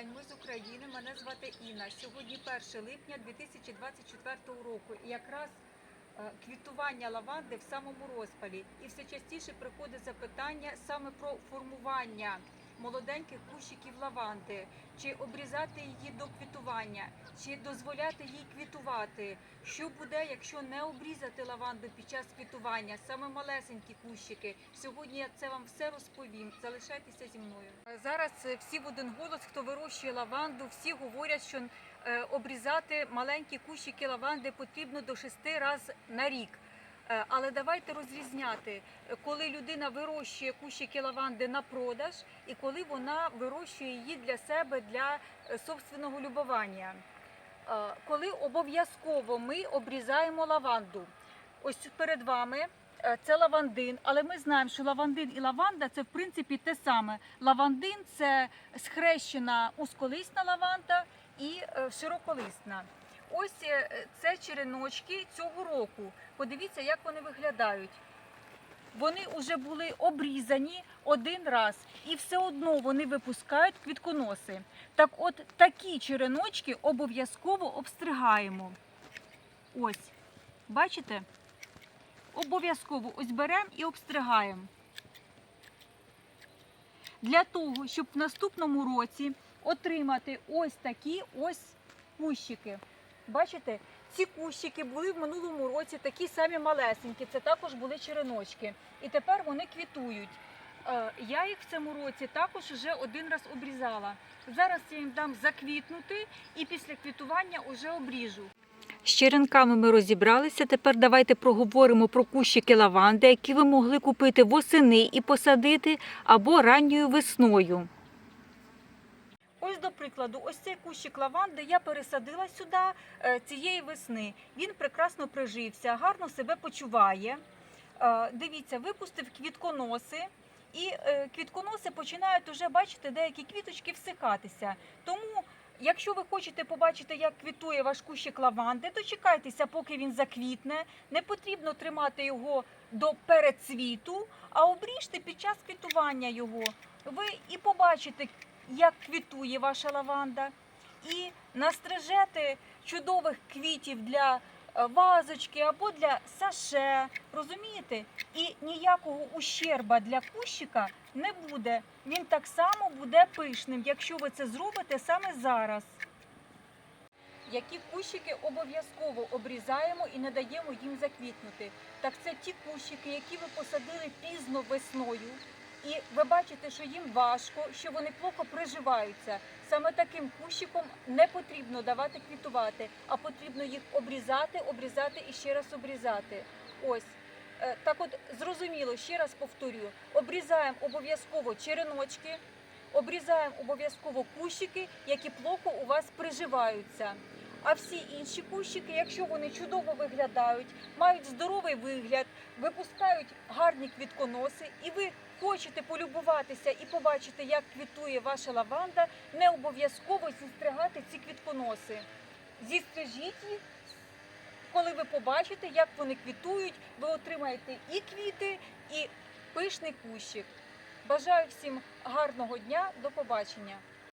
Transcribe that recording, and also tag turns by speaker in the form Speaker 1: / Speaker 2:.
Speaker 1: день, ми з України. Мене звати Інна. Сьогодні 1 липня 2024 року. І якраз е, квітування лаванди в самому розпалі. І все частіше приходить запитання саме про формування молоденьких кущиків лаванди, чи обрізати її до квітування, чи дозволяти їй квітувати. Що буде, якщо не обрізати лаванду під час квітування, саме малесенькі кущики. Сьогодні я це вам все розповім. Залишайтеся зі мною. Зараз е, всі в один голос, хто вирощує лаванду, всі говорять, що е, обрізати маленькі кущики лаванди потрібно до шести разів на рік. Е, Але давайте розрізняти, е, коли людина вирощує кущики лаванди на продаж і коли вона вирощує її для себе для е, собственного любування. Коли обов'язково ми обрізаємо лаванду. Ось перед вами це лавандин, але ми знаємо, що лавандин і лаванда це в принципі те саме. Лавандин це схрещена узколисна лаванда і широколисна. Ось е, це череночки цього року. Подивіться, як вони виглядають. Вони вже були обрізані один раз, і все одно вони випускають квітконоси. Так от такі череночки обов'язково обстригаємо. Ось, бачите? Обов'язково ось беремо і обстригаємо. Для того, щоб в наступному році отримати ось такі ось кущики. Бачите, ці кущики були в минулому році такі самі малесенькі, це також були череночки. І тепер вони квітують. Е, Я їх в цьому році також вже один раз обрізала. Зараз я їм дам заквітнути і після квітування вже обріжу. З черенками ми розібралися. Тепер давайте проговоримо про кущики лаванди, які ви могли купити восени і посадити або ранньою весною. До прикладу, ось цей кущик лаванди я пересадила сюди е, цієї весни. Він прекрасно прижився, гарно себе почуває. Е, Дивіться, випустив квітконоси. І е, квітконоси починають уже бачите, деякі квіточки всихатися. Тому, якщо ви хочете побачити, як квітує ваш кущик лаванди, дочекайтеся, поки він заквітне. Не потрібно тримати його до передцвіту, а обріжте під час квітування його. Ви і побачите, як квітує ваша лаванда, і настрижете чудових квітів для е, вазочки або для саше. Розумієте? І ніякого ущерба для кущика не буде. Він так само буде пишним, якщо ви це зробите саме зараз. Які кущики обов'язково обрізаємо і не даємо їм заквітнути. Так це ті кущики, які ви посадили пізно весною, і ви бачите, що їм важко, що вони плохо приживаються. Саме таким кущиком не потрібно давати квітувати, а потрібно їх обрізати, обрізати і ще раз обрізати. Ось. Е, Так от зрозуміло, ще раз повторюю, обрізаємо обов'язково череночки, обрізаємо обов'язково кущики, які плохо у вас приживаються. А всі інші кущики, якщо вони чудово виглядають, мають здоровий вигляд, випускають гарні квітконоси, і ви хочете полюбуватися і побачити, як квітує ваша лаванда, не обов'язково зістригати ці квітконоси. Зістрижіть їх, коли ви побачите, як вони квітують, ви отримаєте і квіти, і пишний кущик. Бажаю всім гарного дня, до побачення!